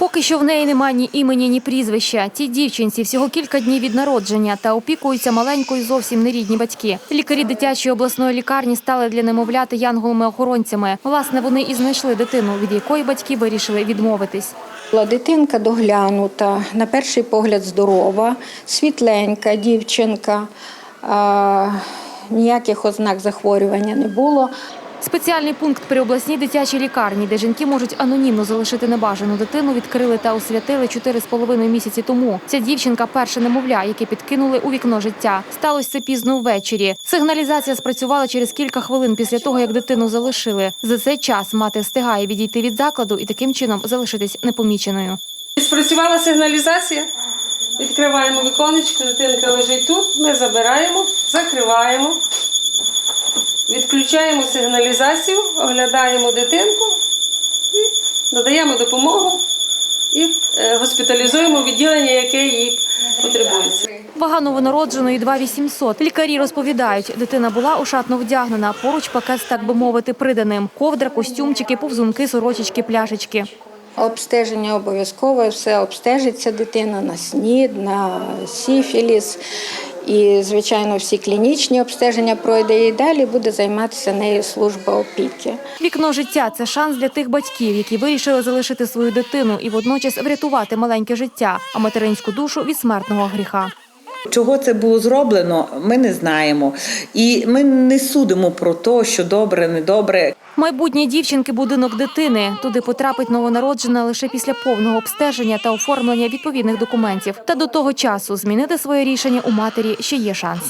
Поки що в неї немає ні імені, ні прізвища. Цій дівчинці всього кілька днів від народження та опікуються маленькою зовсім нерідні батьки. Лікарі дитячої обласної лікарні стали для немовляти янголами-охоронцями. Власне, вони і знайшли дитину, від якої батьки вирішили відмовитись. Була дитинка доглянута, на перший погляд здорова, світленька дівчинка, ніяких ознак захворювання не було. Спеціальний пункт при обласній дитячій лікарні, де жінки можуть анонімно залишити небажану дитину, відкрили та освятили 4,5 місяці тому. Ця дівчинка перше немовля, яке підкинули у вікно життя. Сталося це пізно ввечері. Сигналізація спрацювала через кілька хвилин після того, як дитину залишили. За цей час мати встигає відійти від закладу і таким чином залишитись непоміченою. Спрацювала сигналізація. Відкриваємо віконечко, дитинка лежить тут. Ми забираємо, закриваємо, відключаємо сигналізацію, оглядаємо дитинку і надаємо допомогу і е, госпіталізуємо відділення, яке їй потребується. Вага новонародженої 2800. Лікарі розповідають, дитина була ошатно вдягнена. Поруч пакет, з, так би мовити, приданим. Ковдра, костюмчики, повзунки, сорочечки, пляшечки. Обстеження обов'язкове, все обстежиться дитина на СНІД, на сіфіліс. І, звичайно, всі клінічні обстеження пройде і далі буде займатися нею служба опіки. Вікно життя це шанс для тих батьків, які вирішили залишити свою дитину і водночас врятувати маленьке життя, а материнську душу від смертного гріха. Чого це було зроблено, ми не знаємо. І ми не судимо про те, що добре, недобре. Майбутні дівчинки будинок дитини. Туди потрапить новонароджена лише після повного обстеження та оформлення відповідних документів. Та до того часу змінити своє рішення у матері ще є шанс.